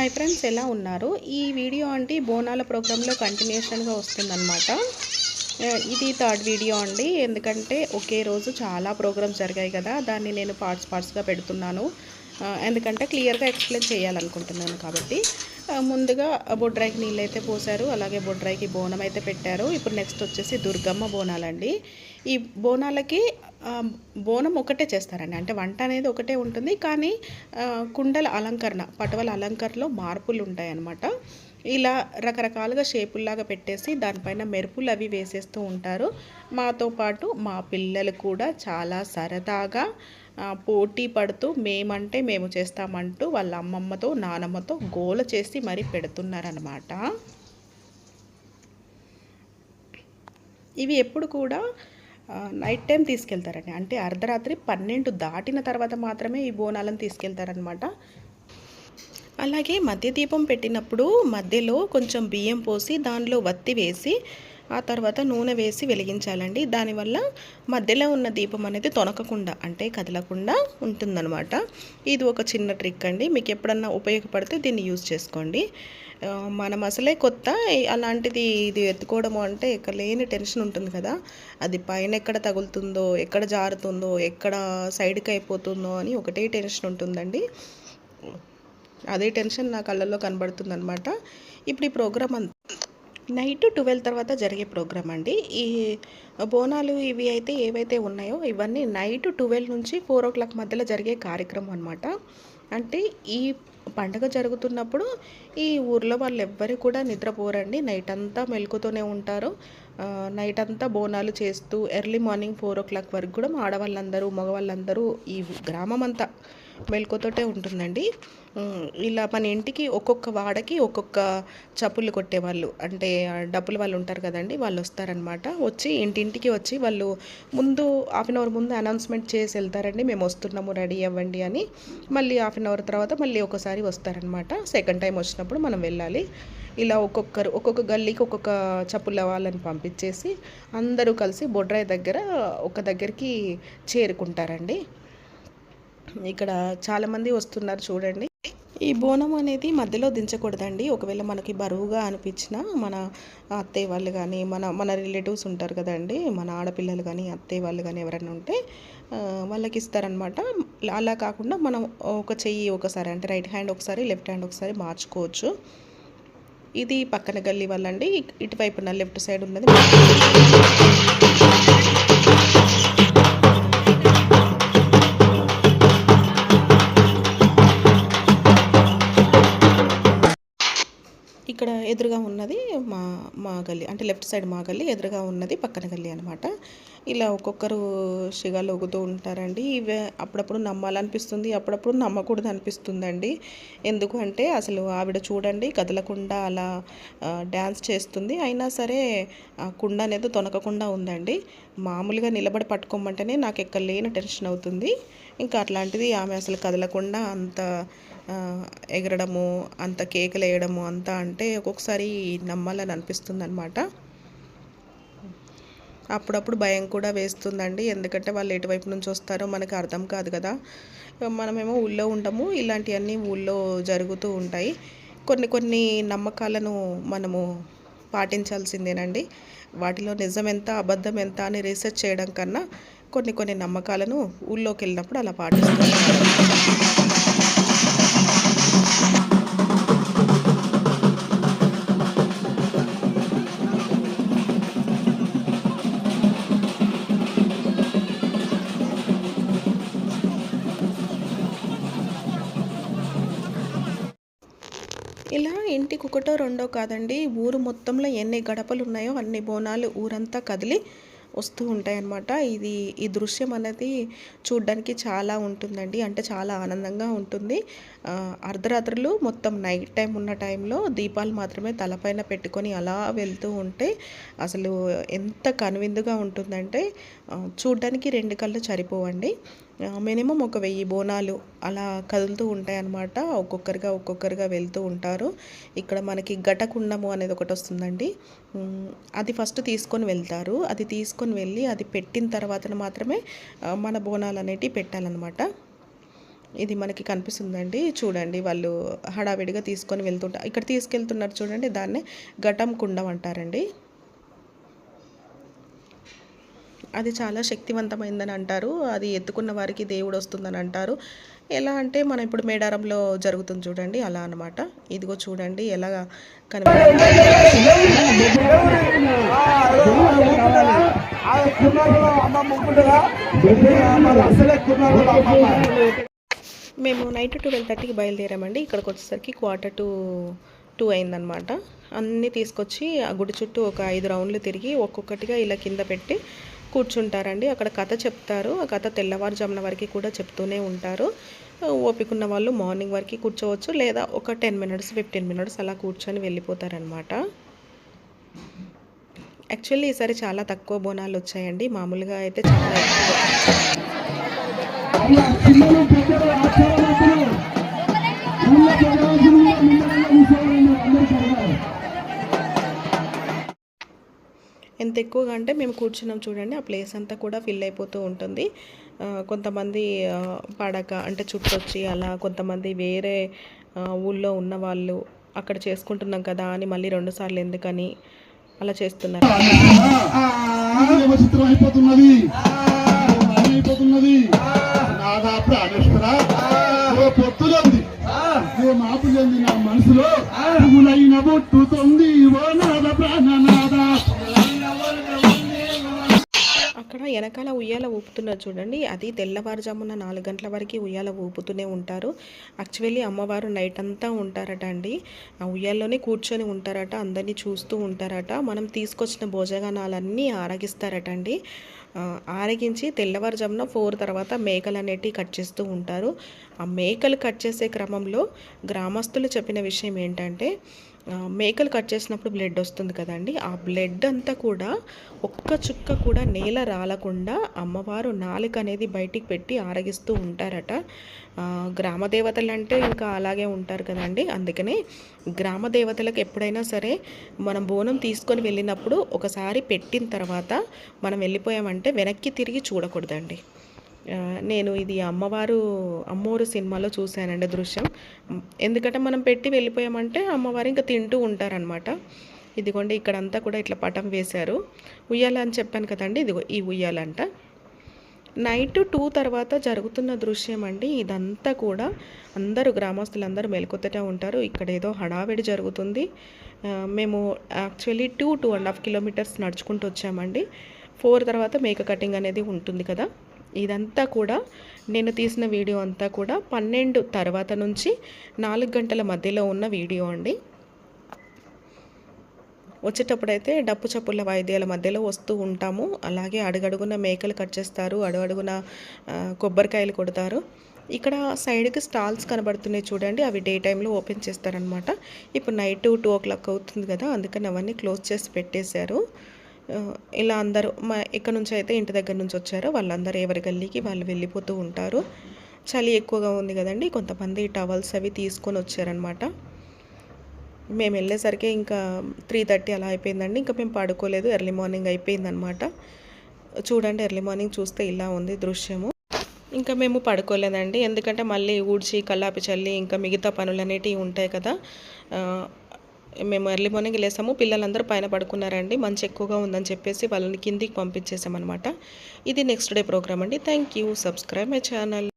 Hi friends ఎలా ఉన్నారు? ఈ వీడియో అంటే బోనాల ప్రోగ్రాంలో కంటిన్యూషన్గా వస్తుందన్నమాట. ఇది థర్డ్ వీడియో అండి. ఎందుకంటే ఒకే రోజు చాలా ప్రోగ్రామ్స్ జరిగాయి కదా. దాన్ని నేను పార్ట్స్ పార్ట్స్గా పెడుతున్నాను. ఎందుకంటే క్లియర్గా ఎక్స్ప్లెయిన్ చేయాలనుకుంటున్నాను కాబట్టి ముందుగా బొడ్రాయికి నీళ్ళు అయితే పోసారు అలాగే బొడ్రాయికి బోనం అయితే పెట్టారు. ఇప్పుడు నెక్స్ట్ వచ్చేసి దుర్గమ్మ బోనాలండి. ఈ బోనాలకి బోనం ఒకటే చేస్తారండి. అంటే వంట అనేది ఒకటే ఉంటుంది కానీ కుండల అలంకరణ పటవల అలంకరణలో మార్పులు ఉంటాయి అన్నమాట ఇలా రకరకాలుగా షేపుల్లాగా పెట్టేసి దానిపైన మెరుపులు అవి వేసేస్తూ ఉంటారు. మాతో పాటు మా పిల్లలు కూడా చాలా సరదాగా పోటీ పడుతూ మేమంటే మేము చేస్తామంటూ వాళ్ళ అమ్మమ్మతో నానమ్మతో గోల చేసి మరీ పెడుతున్నారనమాట ఇవి ఎప్పుడు కూడా నైట్ టైం తీసుకెళ్తారండి. అంటే అర్ధరాత్రి పన్నెండు దాటిన తర్వాత మాత్రమే ఈ బోనాలను తీసుకెళ్తారనమాట అలాగే మధ్య దీపం పెట్టినప్పుడు మధ్యలో కొంచెం బియ్యం పోసి దానిలో వత్తి వేసి ఆ తర్వాత నూనె వేసి వెలిగించాలండి. దానివల్ల మధ్యలో ఉన్న దీపం అనేది తొనకకుండా అంటే కదలకుండా ఉంటుందన్నమాట. ఇది ఒక చిన్న ట్రిక్ అండి. మీకు ఎప్పుడన్నా ఉపయోగపడితే దీన్ని యూజ్ చేసుకోండి. మనం అసలే కొత్త అలాంటిది ఇది ఎత్తుకోవడము అంటే ఇక లేని టెన్షన్ ఉంటుంది కదా. అది పైన ఎక్కడ తగులుతుందో ఎక్కడ జారుతుందో ఎక్కడ సైడ్కి అయిపోతుందో అని ఒకటే టెన్షన్ ఉంటుందండి. అదే టెన్షన్ నా కళ్ళల్లో కనబడుతుంది అనమాట ఇప్పుడు ఈ ప్రోగ్రామ్ అంత నైట్ ట్వెల్వ్ తర్వాత జరిగే ప్రోగ్రామ్ అండి. ఈ బోనాలు ఇవి అయితే ఏవైతే ఉన్నాయో ఇవన్నీ నైట్ ట్వెల్వ్ నుంచి ఫోర్ ఓ క్లాక్ మధ్యలో జరిగే కార్యక్రమం అనమాట అంటే ఈ పండగ జరుగుతున్నప్పుడు ఈ ఊర్లో వాళ్ళు ఎవ్వరు కూడా నిద్రపోరండి. నైట్ అంతా మెలుకుతూనే ఉంటారు. నైట్ అంతా బోనాలు చేస్తూ early morning four o'clock వరకు కూడా ఆడవాళ్ళందరూ మగవాళ్ళందరూ ఈ గ్రామం అంతా మెలకుతోటే ఉంటుందండి. ఇలా మన ఇంటికి ఒక్కొక్క వాడకి ఒక్కొక్క చప్పులు కొట్టేవాళ్ళు. అంటే డబ్బులు వాళ్ళు ఉంటారు కదండి వాళ్ళు వస్తారనమాట వచ్చి ఇంటింటికి వచ్చి వాళ్ళు ముందు హాఫ్ అన్ అవర్ ముందు అనౌన్స్మెంట్ చేసి వెళ్తారండి మేము వస్తున్నాము రెడీ అవ్వండి అని. మళ్ళీ హాఫ్ అన్ అవర్ తర్వాత మళ్ళీ ఒకసారి వస్తారనమాట సెకండ్ టైం వచ్చినప్పుడు మనం వెళ్ళాలి. ఇలా ఒక్కొక్కరు ఒక్కొక్క గల్లీకి ఒక్కొక్క చప్పుల వాళ్ళని పంపించేసి అందరూ కలిసి బొడ్రాయి దగ్గర ఒక దగ్గరికి చేరుకుంటారండి. ఇక్కడ చాలామంది వస్తున్నారు చూడండి. ఈ బోనం అనేది మధ్యలో దించకూడదండి. ఒకవేళ మనకి బరువుగా అనిపించినా మన అత్తయ్య వాళ్ళు కానీ మన మన రిలేటివ్స్ ఉంటారు కదండి మన ఆడపిల్లలు కానీ అత్తయ్య వాళ్ళు కానీ ఎవరైనా ఉంటే వాళ్ళకి ఇస్తారనమాట అలా కాకుండా మనం ఒక చెయ్యి ఒకసారి అంటే రైట్ హ్యాండ్ ఒకసారి లెఫ్ట్ హ్యాండ్ ఒకసారి మార్చుకోవచ్చు. ఇది పక్కన గల్లీ వాళ్ళండి. ఇటువైపున లెఫ్ట్ సైడ్ ఉన్నది. మా గల్లీ అంటే లెఫ్ట్ సైడ్ మా గల్లీ ఎదురుగా ఉన్నది పక్కన గల్లీ అనమాట ఇలా ఒక్కొక్కరు షిగాలు ఊగుతూ ఉంటారండి. ఇవే అప్పుడప్పుడు నమ్మాలనిపిస్తుంది అప్పుడప్పుడు నమ్మకూడదు అనిపిస్తుందండి ఎందుకు అంటే అసలు ఆవిడ చూడండి కదలకుండా అలా డ్యాన్స్ చేస్తుంది. అయినా సరే ఆ కుండ అనేది తొనకకుండా ఉందండి. మామూలుగా నిలబడి పట్టుకోమంటేనే నాకు ఎక్కడ లేని టెన్షన్ అవుతుంది. ఇంకా అట్లాంటిది ఆమె అసలు కదలకుండా అంత ఎగరడము అంత కేకలు వేయడము అంతా అంటే ఒక్కొక్కసారి నమ్మాలని అనిపిస్తుంది అనమాట అప్పుడప్పుడు భయం కూడా వేస్తుందండి. ఎందుకంటే వాళ్ళు ఎటువైపు నుంచి వస్తారో మనకు అర్థం కాదు కదా. మనమేమో ఊళ్ళో ఉంటాము ఇలాంటివన్నీ ఊళ్ళో జరుగుతూ ఉంటాయి. కొన్ని కొన్ని నమ్మకాలను మనము పాటించాల్సిందేనండి. వాటిలో నిజం ఎంత అబద్ధం ఎంత అని రీసెర్చ్ చేయడం కన్నా కొన్ని కొన్ని నమ్మకాలను ఊళ్ళోకి వెళ్ళినప్పుడు అలా పాటిస్తూ ఒకటో రెండో కాదండి. ఊరు మొత్తంలో ఎన్ని గడపలు ఉన్నాయో అన్ని బోనాలు ఊరంతా కదిలి వస్తూ ఉంటాయన్నమాట. ఇది ఈ దృశ్యం అనేది చూడ్డానికి చాలా ఉంటుందండి. అంటే చాలా ఆనందంగా ఉంటుంది. అర్ధరాత్రులు మొత్తం నైట్ టైం ఉన్న టైంలో దీపాలు మాత్రమే తలపైన పెట్టుకొని అలా వెళ్తూ ఉంటే అసలు ఎంత కనువిందుగా ఉంటుందంటే ఆ, చూడ్డానికి రెండు కళ్ళు సరిపోవండి. మినిమం ఒక వెయ్యి బోనాలు అలా కదులుతూ ఉంటాయన్నమాట. ఒక్కొక్కరిగా ఒక్కొక్కరిగా వెళ్తూ ఉంటారు. ఇక్కడ మనకి ఘటకుండము అనేది ఒకటి వస్తుందండి. అది ఫస్ట్ తీసుకొని వెళ్తారు. అది తీసుకొని వెళ్ళి అది పెట్టిన తర్వాత మాత్రమే మన బోనాలు అనేటివి పెట్టాలన్నమాట. ఇది మనకి కనిపిస్తుందండి. చూడండి వాళ్ళు హడావిడిగా తీసుకొని వెళ్తుంటారు ఇక్కడ తీసుకెళ్తున్నారు చూడండి దాన్నే ఘటం కుండం అంటారండి. అది చాలా శక్తివంతమైందని అంటారు. అది ఎత్తుకున్న వారికి దేవుడు వస్తుందని అంటారు. ఎలా అంటే మనం ఇప్పుడు మేడారంలో జరుగుతుంది చూడండి అలా అనమాట ఇదిగో చూడండి ఎలా కనిపి మేము నైట్ ట్వెల్వ్ థర్టీకి బయలుదేరామండి. ఇక్కడికి వచ్చేసరికి క్వార్టర్ టు టూ అయిందనమాట అన్నీ తీసుకొచ్చి ఆ గుడి చుట్టూ ఒక ఐదు రౌండ్లు తిరిగి ఒక్కొక్కటిగా ఇలా కింద పెట్టి కూర్చుంటారండి. అక్కడ కథ చెప్తారు. ఆ కథ తెల్లవారుజామున వరకు కూడా చెప్తూనే ఉంటారు. ఓపిక ఉన్న వాళ్ళు మార్నింగ్ వరకు కూర్చోవచ్చు. లేదా ఒక టెన్ మినిట్స్ ఫిఫ్టీన్ మినిట్స్ అలా కూర్చొని వెళ్ళిపోతారనమాట యాక్చువల్లీ ఈసారి చాలా తక్కువ బోనాలు వచ్చాయండి. మామూలుగా అయితే చాలా ఎక్కువ. ఎంత ఎక్కువగా అంటే మేము కూర్చున్నాం చూడండి ఆ ప్లేస్ అంతా కూడా ఫిల్ అయిపోతూ ఉంటుంది కొంతమంది పడక అంటే చుట్టొచ్చి అలా కొంతమంది వేరే ఊళ్ళో ఉన్న వాళ్ళు అక్కడ చేసుకుంటున్నాం కదా అని మళ్ళీ రెండు సార్లు ఎందుకని అలా చేస్తున్నారు వెనకాల ఉయ్యాల ఊపుతున్నారు చూడండి. అది తెల్లవారుజామున నాలుగు గంటల వరకు ఉయ్యాల ఊపుతూనే ఉంటారు. యాక్చువల్లీ అమ్మవారు నైట్ అంతా ఉంటారట అండి. ఆ ఉయ్యాల్లోనే కూర్చొని ఉంటారట అందరినీ చూస్తూ ఉంటారట. మనం తీసుకొచ్చిన భోజనాలన్నీ ఆరగిస్తారట అండి. ఆరగించి తెల్లవారుజామున ఫోర్ తర్వాత మేకలు అనేటివి కట్ చేస్తూ ఉంటారు. ఆ మేకలు కట్ చేసే క్రమంలో గ్రామస్తులు చెప్పిన విషయం ఏంటంటే మేకలు కట్ చేసినప్పుడు బ్లడ్ వస్తుంది కదండి. ఆ బ్లడ్ అంతా కూడా ఒక్క చుక్క కూడా నేల రాలకుండా అమ్మవారు నాలుక అనేది బయటికి పెట్టి ఆరగిస్తూ ఉంటారట. గ్రామ దేవతలు అంటే ఇంకా అలాగే ఉంటారు కదండి. అందుకనే గ్రామ దేవతలకు ఎప్పుడైనా సరే మనం బోనం తీసుకొని వెళ్ళినప్పుడు ఒకసారి పెట్టిన తర్వాత మనం వెళ్ళిపోయామంటే వెనక్కి తిరిగి చూడకూడదండి. నేను ఇది అమ్మవారు అమ్మోరు సినిమాలో చూశానండి దృశ్యం. ఎందుకంటే మనం పెట్టి వెళ్ళిపోయామంటే అమ్మవారు ఇంకా తింటూ ఉంటారనమాట ఇదిగోండి ఇక్కడంతా కూడా ఇట్లా పటం వేశారు. ఉయ్యాల అని చెప్పాను కదండి ఇదిగో ఈ ఉయ్యాలంట. నైట్ టూ తర్వాత జరుగుతున్న దృశ్యం అండి. ఇదంతా కూడా అందరూ గ్రామస్తులందరూ మెలకొత్తటే ఉంటారు. ఇక్కడ ఏదో హడావిడి జరుగుతుంది. మేము actually two two and half kilometres నడుచుకుంటూ వచ్చామండి. ఫోర్ తర్వాత మేక కటింగ్ అనేది ఉంటుంది కదా. ఇదంతా కూడా నేను తీసిన వీడియో అంతా కూడా పన్నెండు తర్వాత నుంచి నాలుగు గంటల మధ్యలో ఉన్న వీడియో అండి. వచ్చేటప్పుడైతే డప్పు చప్పుల వాయిద్యాల మధ్యలో వస్తూ ఉంటాము. అలాగే అడుగడుగున మేకలు కట్ చేస్తారు అడుగడుగున కొబ్బరికాయలు కొడతారు. ఇక్కడ సైడ్కి స్టాల్స్ కనబడుతున్నాయి చూడండి అవి డే టైంలో ఓపెన్ చేస్తారనమాట ఇప్పుడు నైట్ టూ ఓ క్లాక్ అవుతుంది కదా అందుకని అవన్నీ క్లోజ్ చేసి పెట్టేశారు. ఇలా అందరూ మా ఇక్కడ నుంచి అయితే ఇంటి దగ్గర నుంచి వచ్చారో. వాళ్ళందరూ ఎవరి గల్లీకి వాళ్ళు వెళ్ళిపోతూ ఉంటారు. చలి ఎక్కువగా ఉంది కదండి కొంతమంది టవల్స్ అవి తీసుకొని వచ్చారనమాట మేము వెళ్ళేసరికి ఇంకా త్రీ థర్టీ అలా అయిపోయిందండి. ఇంకా మేము పడుకోలేదు. ఎర్లీ మార్నింగ్ అయిపోయిందనమాట చూడండి ఎర్లీ మార్నింగ్ చూస్తే ఇలా ఉంది దృశ్యము. ఇంకా మేము పడుకోలేదండి. ఎందుకంటే మళ్ళీ ఊడ్చి కల్లాపి చల్లి ఇంకా మిగతా పనులు అనేటివి ఉంటాయి కదా. మేము ఎర్లీ మార్నింగ్ లేసాము. పిల్లలందరూ పైన పడుకున్నారండి. మంచి ఎక్కువగా ఉందని చెప్పేసి వాళ్ళని కిందికి పంపించేసామన్నమాట. ఇది నెక్స్ట్ డే ప్రోగ్రామ్ అండి. Thank you subscribe my channel